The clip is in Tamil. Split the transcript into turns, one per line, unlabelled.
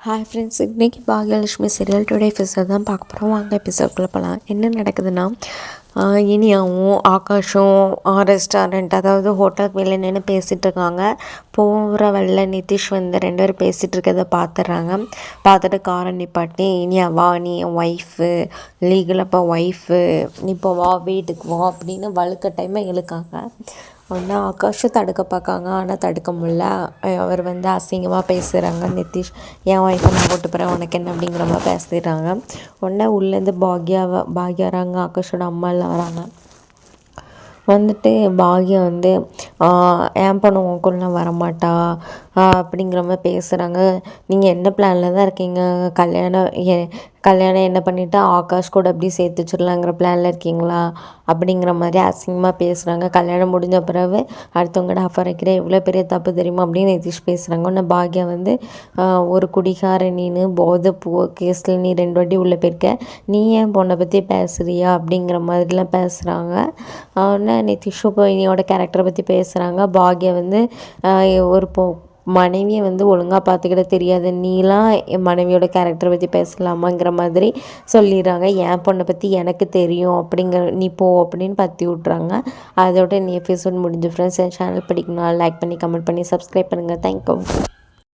ஹாய் ஃப்ரெண்ட்ஸ் இன்றைக்கி பாக்யலட்சுமி சீரியல் டுடே எபிசோட் தான் பார்க்க போகிறோம் வாங்க எபிசோட்குள்ளே போகலாம் என்ன நடக்குதுன்னா இனியாவும் ஆகாஷும் ரெஸ்டாரண்ட் அதாவது ஹோட்டலுக்கு வெளியே நின்று பேசிகிட்டு இருக்காங்க. போகிற வழியில் நிதிஷ் வந்து ரெண்டு பேரும் பேசிகிட்டு இருக்கிறத பார்த்துட்றாங்க பார்த்துட்டு காரை நிப்பாட்டி இனியா வா நீ என் ஒய்ஃபு லீகல் அப்போ ஒய்ஃபு நீ இப்போ வா வீட்டுக்கு வா அப்படின்னு வழுக்க வலுக்கட்டாயமாக இழுக்காங்க. உடனே ஆகாஷை தடுக்க பார்க்காங்க. ஆனால் தடுக்க முடியல. அவர் வந்து அசிங்கமாக பேசுகிறாங்க நிதிஷ். என் ஒய்ஃபை நான் போட்டு போகிறேன் உனக்கு என்ன அப்படிங்கிற மாதிரி பேசிடுறாங்க. உடனே உள்ளேருந்து பாக்யாவை பாக்யா வராங்க. ஆகாஷோட அம்மா எல்லாம் வராங்க. வந்துட்டு பாக்யா வந்து ஏன் என் பொண்ணு வரமாட்டா? அப்படிங்கிற மாதிரி பேசுகிறாங்க நீங்கள் என்ன பிளானில் தான் இருக்கீங்க? கல்யாணம் கல்யாணம் என்ன பண்ணிவிட்டு ஆகாஷ் கூட அப்படியே சேர்த்து வச்சிடலாங்கிற பிளானில் இருக்கீங்களா? அப்படிங்கிற மாதிரி அசிங்கமாக பேசுகிறாங்க கல்யாணம் முடிஞ்ச பிறகு அடுத்தவங்கட அஃபர் வைக்கிற எவ்வளோ பெரிய தப்பு தெரியுமா? அப்படின்னு நிதிஷ் பேசுகிறாங்க உன்னை பாக்யா வந்து ஒரு குடிகார நீனு போதை பூ கேஸில் நீ ரெண்டு வாட்டி உள்ளே போயிருக்க. நீ ஏன் பொண்ணை பற்றி பேசுகிறியா அப்படிங்கிற மாதிரிலாம் பேசுகிறாங்க உடனே நிதிஷும் இப்போ இனியோட கேரக்டரை பற்றி பேசுகிறாங்க பாக்யா வந்து ஒரு பொ மனைவியை வந்து ஒழுங்காக பார்த்துக்கிட தெரியாது. நீலாம் என் மனைவியோட கேரக்டரை பற்றி பேசலாமாங்கிற மாதிரி சொல்லிடுறாங்க. என் பொண்ணை பற்றி எனக்கு தெரியும் அப்படிங்கிற நீ போ அப்படின்னு பற்றி விட்றாங்க அதோட இந்த எபிசோட் முடிஞ்சு ஃப்ரெண்ட்ஸ் என் சேனல் பிடிக்கணும் லைக் பண்ணி கமெண்ட் பண்ணி சப்ஸ்கிரைப் பண்ணுங்கள் தேங்க்யூ